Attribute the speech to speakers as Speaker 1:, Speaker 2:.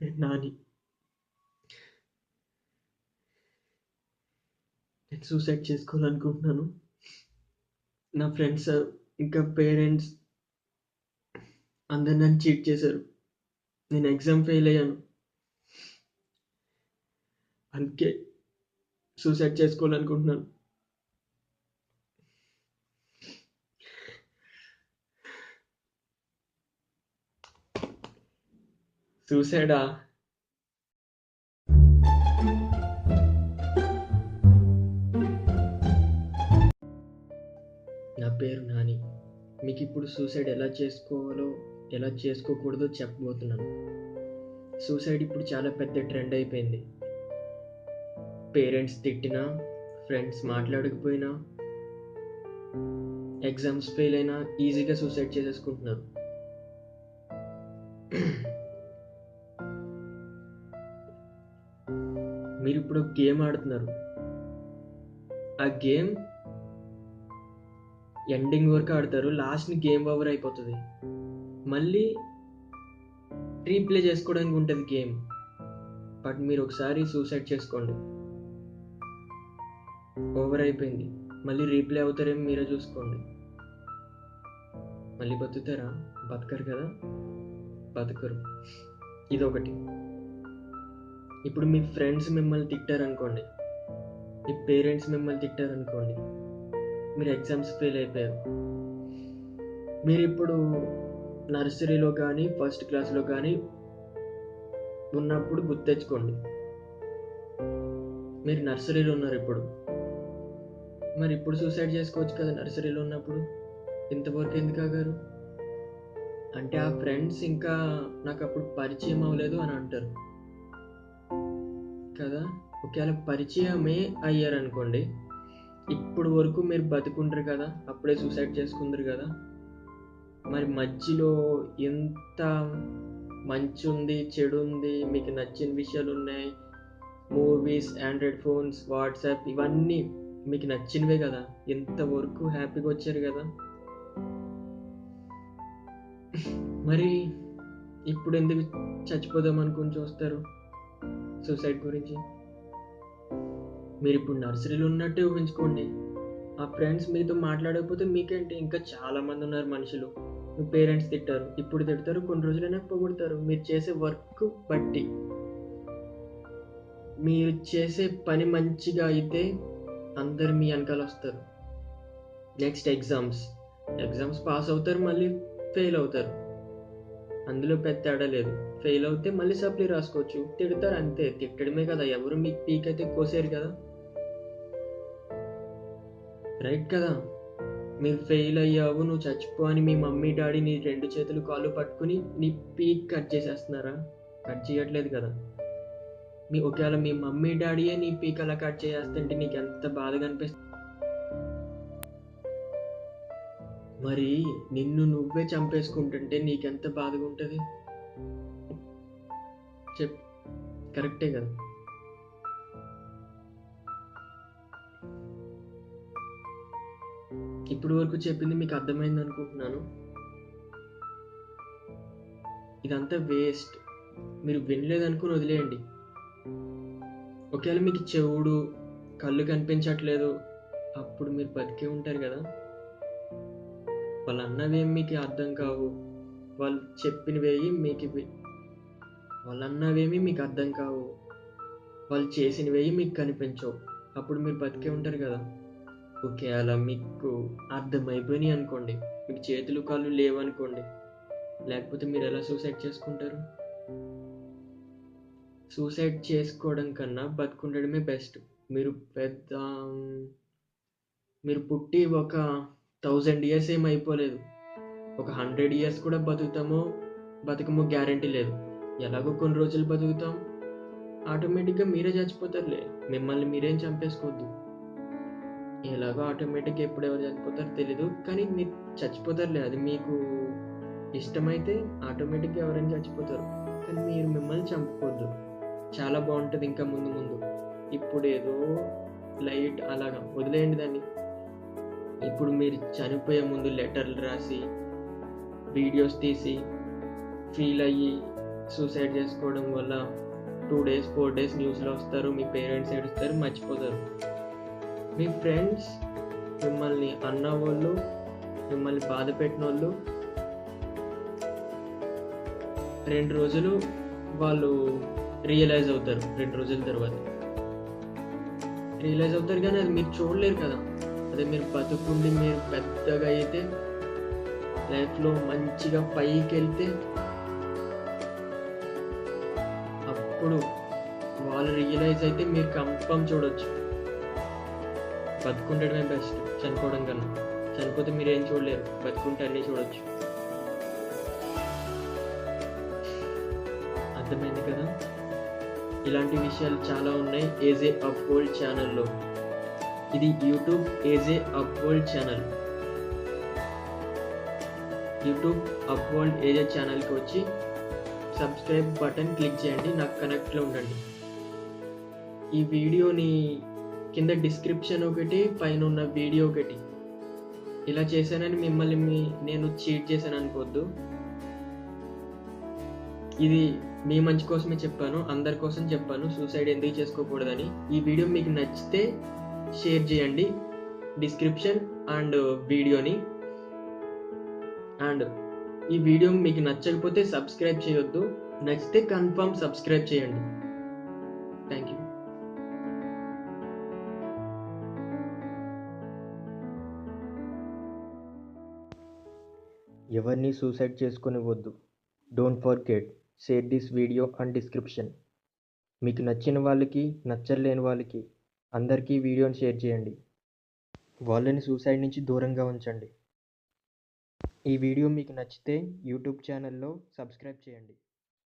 Speaker 1: నాని నేను సూసైడ్ చేసుకోవాలనుకుంటున్నాను నా ఫ్రెండ్స్ ఇంకా పేరెంట్స్ అందరు నన్ను చీట్ చేశారు. నేను ఎగ్జామ్ ఫెయిల్ అయ్యాను. అందుకే సూసైడ్ చేసుకోవాలనుకుంటున్నాను సూసైడా నా పేరు నాని. మీకు ఇప్పుడు సూసైడ్ ఎలా చేసుకోవాలో ఎలా చేసుకోకూడదో చెప్పబోతున్నాను. సూసైడ్ ఇప్పుడు చాలా పెద్ద ట్రెండ్ అయిపోయింది. పేరెంట్స్ తిట్టినా ఫ్రెండ్స్ మాట్లాడకపోయినా ఎగ్జామ్స్ ఫెయిల్ అయినా ఈజీగా సూసైడ్ చేసేసుకుంటున్నారు మీరు ఇప్పుడు గేమ్ ఆడుతున్నారు. ఆ గేమ్ ఎండింగ్ వరకు ఆడతారు. లాస్ట్ని గేమ్ ఓవర్ అయిపోతుంది. మళ్ళీ రీప్లే చేసుకోవడానికి ఉంటుంది గేమ్. బట్ మీరు ఒకసారి సూసైడ్ చేసుకోండి. ఓవర్ అయిపోయింది. మళ్ళీ రీప్లే అవుతారేమో మీరే చూసుకోండి. మళ్ళీ బతుకుతారా? బతకరు కదా? బతకరు. ఇదొకటి. ఇప్పుడు మీ ఫ్రెండ్స్ మిమ్మల్ని తిట్టారనుకోండి. మీ పేరెంట్స్ మిమ్మల్ని తిట్టారనుకోండి. మీరు ఎగ్జామ్స్ ఫెయిల్ అయిపోయారు. మీరు ఇప్పుడు నర్సరీలో కానీ ఫస్ట్ క్లాస్లో కానీ ఉన్నప్పుడు గుర్తు తెచ్చుకోండి. మీరు నర్సరీలో ఉన్నారు ఇప్పుడు. మరి ఇప్పుడు సూసైడ్ చేసుకోవచ్చు కదా నర్సరీలో ఉన్నప్పుడు. ఇంతవరకు ఎందుకు ఆగారు? అంటే ఆ ఫ్రెండ్స్ ఇంకా నాకు అప్పుడు పరిచయం అవ్వలేదు అని అంటారు. కదా? ఒకవేళ పరిచయమే అయ్యారనుకోండి ఇప్పుడు వరకు మీరు బతుకుంటారు కదా? అప్పుడే సూసైడ్ చేసుకుందరు కదా? మరి మధ్యలో ఎంత మంచి ఉంది చెడు ఉంది మీకు నచ్చిన విషయాలు ఉన్నాయి? మూవీస్ ఆండ్రాయిడ్ ఫోన్స్ వాట్సాప్ ఇవన్నీ మీకు నచ్చినవే కదా? ఎంతవరకు హ్యాపీగా వచ్చారు కదా? మరి ఇప్పుడు ఎందుకు చచ్చిపోదాం అనుకుని చూస్తారు? సూసైడ్ గురించి. మీరు ఇప్పుడు నర్సరీలో ఉన్నట్టే ఊహించుకోండి. ఆ ఫ్రెండ్స్ మీతో మాట్లాడకపోతే మీకేంటి? ఇంకా చాలా మంది ఉన్నారు మనుషులు. మీ పేరెంట్స్ తిట్టారు. ఇప్పుడు తిడతారు. కొన్ని రోజులైనా పొగుడతారు. మీరు చేసే వర్క్ బట్టి. మీరు చేసే పని మంచిగా అయితే అందరు మీ వెనకాల వస్తారు. Next exams. ఎగ్జామ్స్ పాస్ అవుతారు. మళ్ళీ ఫెయిల్ అవుతారు. అందులో పెద్ద తేడా లేదు. ఫెయిల్ అవుతే మళ్ళీ సప్లీ రాసుకోవచ్చు. తిడతారు అంతే. తిట్టడమే కదా. ఎవరు మీకు పీక్ అయితే కోసేరు కదా? రైట్ కదా. మీరు ఫెయిల్ అయ్యావు నువ్వు చచ్చిపో అని మీ మమ్మీ డాడీ నీ రెండు చేతులు కాళ్ళు పట్టుకుని నీ పీక్ కట్ చేసేస్తున్నారా? కట్ చేయట్లేదు కదా. మీ ఒకవేళ మీ మమ్మీ డాడీయే నీ పీక్ అలా కట్ చేస్తుంటే నీకు ఎంత బాధగా అనిపిస్తుంది? మరి నిన్ను నువ్వే చంపేసుకుంటుంటే నీకెంత బాధగా ఉంటుంది చెప్ కరెక్టే కదా? ఇప్పుడు వరకు చెప్పింది మీకు అర్థమైంది అనుకుంటున్నాను. ఇదంతా వేస్ట్. మీరు వినలేదనుకుని వదిలేయండి. ఒకవేళ మీకు చెవుడు కళ్ళు కనిపించట్లేదు అప్పుడు మీరు బతికే ఉంటారు కదా? వాళ్ళు అన్నవేం మీకు అర్థం కావు? వాళ్ళు చెప్పినవేవి మీకు వాళ్ళు అన్నవేమి మీకు అర్థం కావు. వాళ్ళు చేసినవేవి మీకు కనిపించవు. అప్పుడు మీరు బతికే ఉంటారు కదా. ఓకే అలా మీకు అర్థమైపోయినాయి అనుకోండి. మీకు చేతులు కాళ్ళు లేవనుకోండి. లేకపోతే మీరు ఎలా సూసైడ్ చేసుకుంటారు? సూసైడ్ చేసుకోవడం కన్నా బతుకుండడమే బెస్ట్. మీరు పెద్ద మీరు పుట్టి ఒక థౌజండ్ ఇయర్స్ ఏం అయిపోలేదు. ఒక హండ్రెడ్ ఇయర్స్ కూడా బతుకుతామో బతుకమో గ్యారంటీ లేదు. ఎలాగో కొన్ని రోజులు బతుకుతాం. ఆటోమేటిక్గా మీరే చచ్చిపోతారులే. మిమ్మల్ని మీరేం చంపేసుకోవద్దు. ఎలాగో ఆటోమేటిక్గా ఎప్పుడు ఎవరు చచ్చిపోతారో తెలీదు. కానీ మీరు చచ్చిపోతారులే. అది మీకు ఇష్టమైతే ఆటోమేటిక్గా ఎవరైనా చచ్చిపోతారు. కానీ మీరు మిమ్మల్ని చంపుకోవద్దు చాలా బాగుంటుంది ఇంకా ముందు ముందు. ఇప్పుడు ఏదో లైట్ అలాగా వదిలేయండి దాన్ని. ఇప్పుడు మీరు చనిపోయే ముందు లెటర్లు రాసి వీడియోస్ తీసి ఫీల్ అయ్యి సూసైడ్ చేసుకోవడం వల్ల టూ డేస్ ఫోర్ డేస్ న్యూస్లో వస్తారు మీ పేరెంట్స్ ఏడుస్తారు మర్చిపోతారు. మీ ఫ్రెండ్స్ మిమ్మల్ని అన్న వాళ్ళు మిమ్మల్ని బాధ పెట్టిన వాళ్ళు రెండు రోజులు వాళ్ళు రియలైజ్ అవుతారు రెండు రోజుల తర్వాత. రియలైజ్ అవుతారు కానీ అది మీరు చూడలేరు కదా. అదే మీరు బతుకుండి మీరు పెద్దగా అయితే లైఫ్లో మంచిగా పైకి వెళ్తే అప్పుడు వాళ్ళు రియలైజ్ అయితే మీరు కన్ఫర్మ్ చూడొచ్చు. బతుకుండడమే బెస్ట్ చనిపోవడం కన్నా. చనిపోతే మీరు ఏం చూడలేరు. బతుకుంటే అన్నీ చూడొచ్చు. అర్థమైంది కదా? ఇలాంటి విషయాలు చాలా ఉన్నాయి. ఏజే అప్ గోల్డ్ ఛానల్లో. ఇది YouTube AJ అప్వర్ల్డ్ channel. YouTube అప్వర్ల్డ్ AJ ఛానల్కి వచ్చి సబ్స్క్రైబ్ బటన్ క్లిక్ చేయండి నాకు కనెక్ట్లో ఉండండి. ఈ వీడియోని కింద డిస్క్రిప్షన్ ఒకటి పైన ఉన్న వీడియో ఒకటి. ఇలా చేశానని మిమ్మల్ని మీ నేను చీట్ చేశాను అనుకోవద్దు. ఇది మీ మంచి కోసమే చెప్పాను అందరి కోసం చెప్పాను సూసైడ్ ఎందుకు చేసుకోకూడదని. ఈ వీడియో మీకు నచ్చితే షేర్ చేయండి. డిస్క్రిప్షన్ అండ్ వీడియోని. అండ్ ఈ వీడియో మీకు నచ్చకపోతే సబ్స్క్రైబ్ చేయొద్దు. నచ్చితే కన్ఫర్మ్ సబ్స్క్రైబ్ చేయండి. థ్యాంక్ యూ
Speaker 2: ఎవరిని suicide చేసుకొనివద్దు don't forget share this video and description మీకు నచ్చిన వాళ్ళకి నచ్చలేని వాళ్ళకి అందరికీ వీడియోని షేర్ చేయండి. వాళ్ళని సూసైడ్ నుంచి దూరంగా ఉంచండి. ఈ వీడియో మీకు నచ్చితే యూట్యూబ్ ఛానల్లో సబ్స్క్రైబ్ చేయండి.